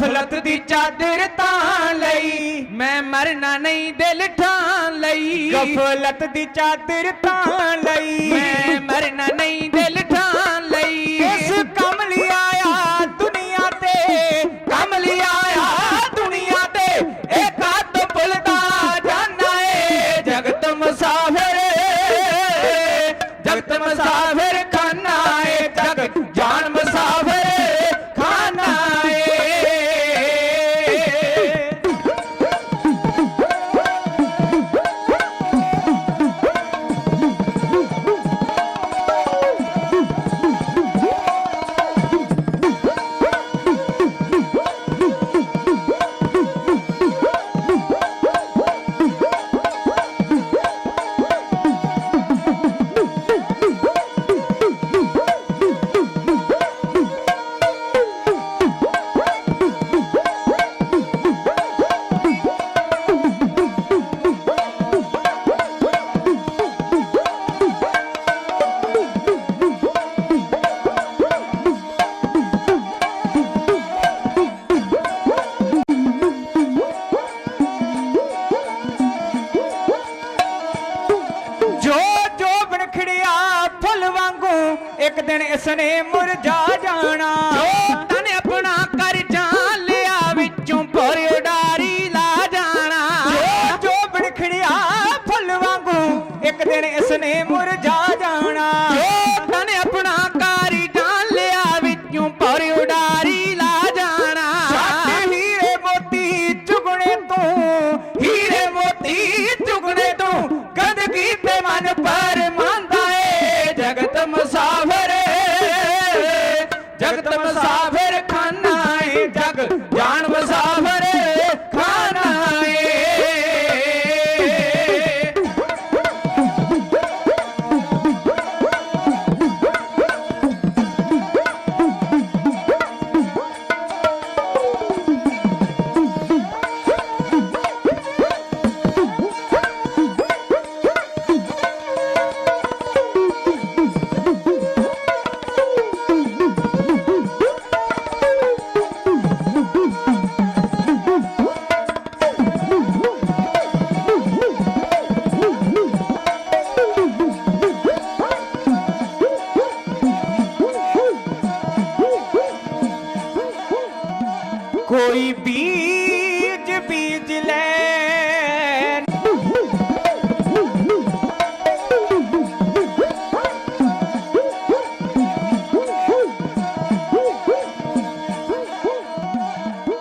ਗਫਲਤ ਦੀ ਚਾਦਰ ਤਾਂ ਲਈ। ਮੈਂ ਮਰਨਾ ਨਹੀਂ ਦਿਲ ਠਾਂ ਲਈ। ਗਫਲਤ ਦੀ ਚਾਦਰ ਤਾਂ ਲਈ। ਮੈਂ ਮਰਨਾ ਨਹੀਂ ਦਿਲ ਠਾਂ জানে মোর যা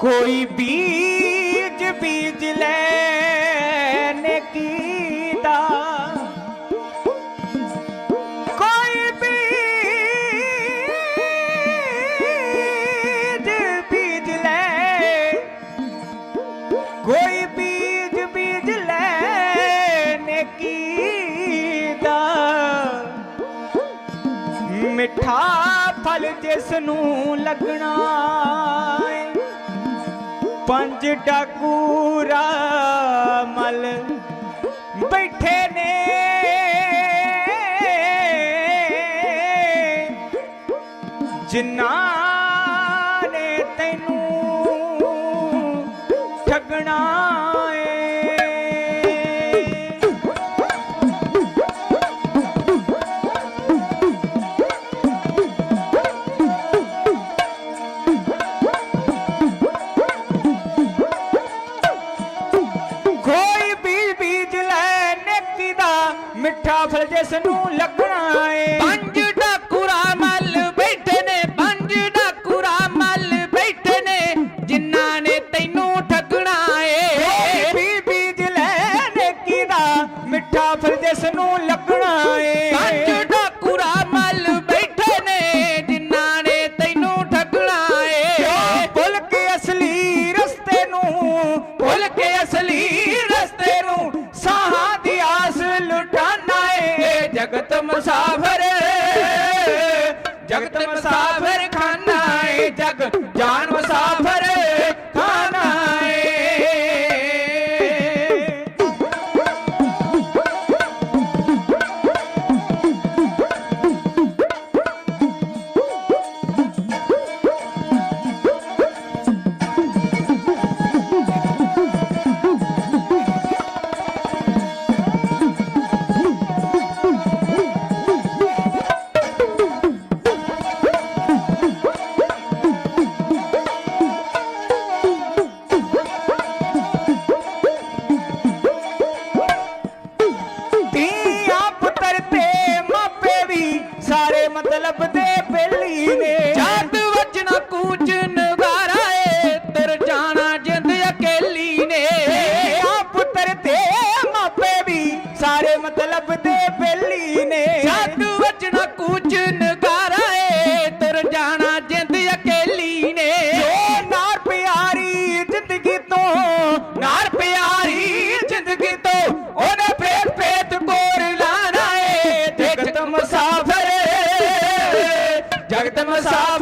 ਕੋਈ ਬੀਜ ਬੀਜ ਲੈ ਨੇਕੀ ਦਾ? ਕੋਈ ਬੀਜ ਬੀਜ ਲੈ ਕੋਈ ਬੀਜ ਬੀਜ ਲੈ ਨੇਕੀ ਦਾ? ਮਿੱਠਾ ਫਲ ਜਿਸ ਨੂੰ ਲੱਗਣਾ ਪੰਜ ਡਾਕੂ ਮਲ ਬੈਠੇ ਨੇ। ਜਿੰਨਾ es el ਮਤਲਬ ਦੇ ਬੇਲੀ ਨੇ। ਜਦ ਵਜਣਾ ਕੂਚ ਨਗਾਰਾ ਏ ਤੁਰ ਜਾਣਾ ਜਿੰਦ ਅਕੇਲੀ ਨੇ। ਜੋ ਨਾਰ ਪਿਆਰੀ ਜ਼ਿੰਦਗੀ ਤੋਂ ਨਾਰ ਪਿਆਰੀ ਜ਼ਿੰਦਗੀ ਤੋਂ ਉਹਨੇ ਪ੍ਰੇਤ ਪ੍ਰੇਤ ਕੋਰ ਲਾਣਾ ਏ। ਜਗਤ ਮੁਸਾਫਰ ਜਗਤ ਮੁਸਾਫਰ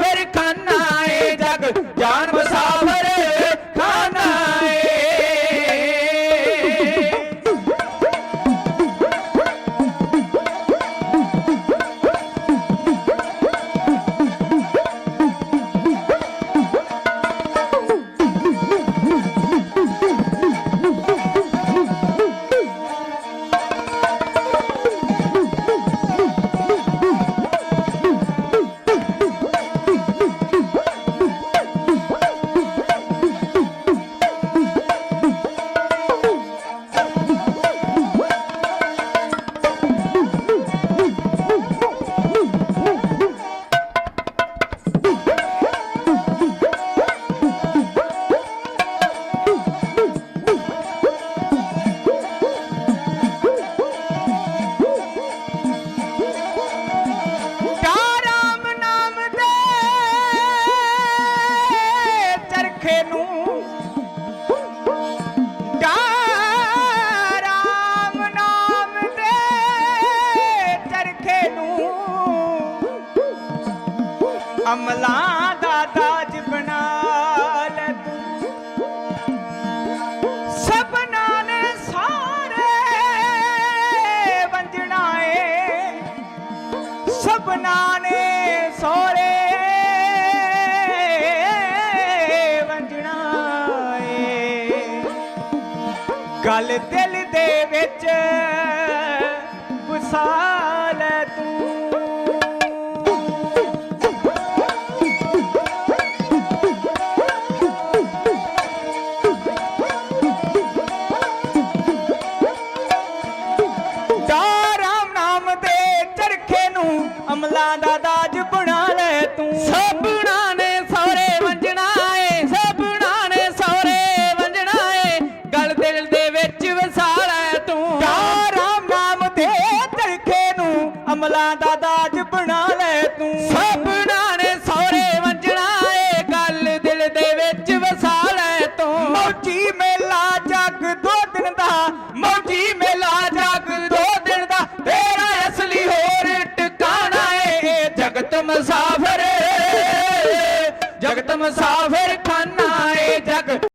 ਅਮਲਾਂ ਦਾ ਦਾਜ ਬਣਾ ਲੈ ਤੂੰ। ਸਭਨਾਂ ਨੇ ਸਾਰੇ ਵੰਜਣਾ ਏ ਸਭਨਾਂ ਨੇ ਸੋਰੇ ਵੰਜਣਾ ਏ ਗੱਲ ਦਿਲ ਦੇ ਵਿੱਚ ਵਸਾ ਅਮਲਾਂ ਦਾ ਦਾਜ ਬਣਾ ਲੈ ਤੂੰ। ਸਭਨਾ ਨੇ ਸੌਰੇ ਵੰਜਣਾ ਏ ਗਲ ਦਿਲ ਦੇ ਵਿੱਚ ਵਸਾਲਾ ਤੂੰ। ਮੌਜੀ ਮੇਲਾ ਜਗ ਦੋ ਦਿਨ ਦਾ ਮੌਜੀ ਮੇਲਾ ਜਗ ਦੋ ਦਿਨ ਦਾ। ਤੇਰਾ ਅਸਲੀ ਹੋਰ ਟਿਕਾਣਾ ਏ ਜਗਤ ਮੁਸਾਫਰ। ਜਗਤ ਮੁਸਾਫਰ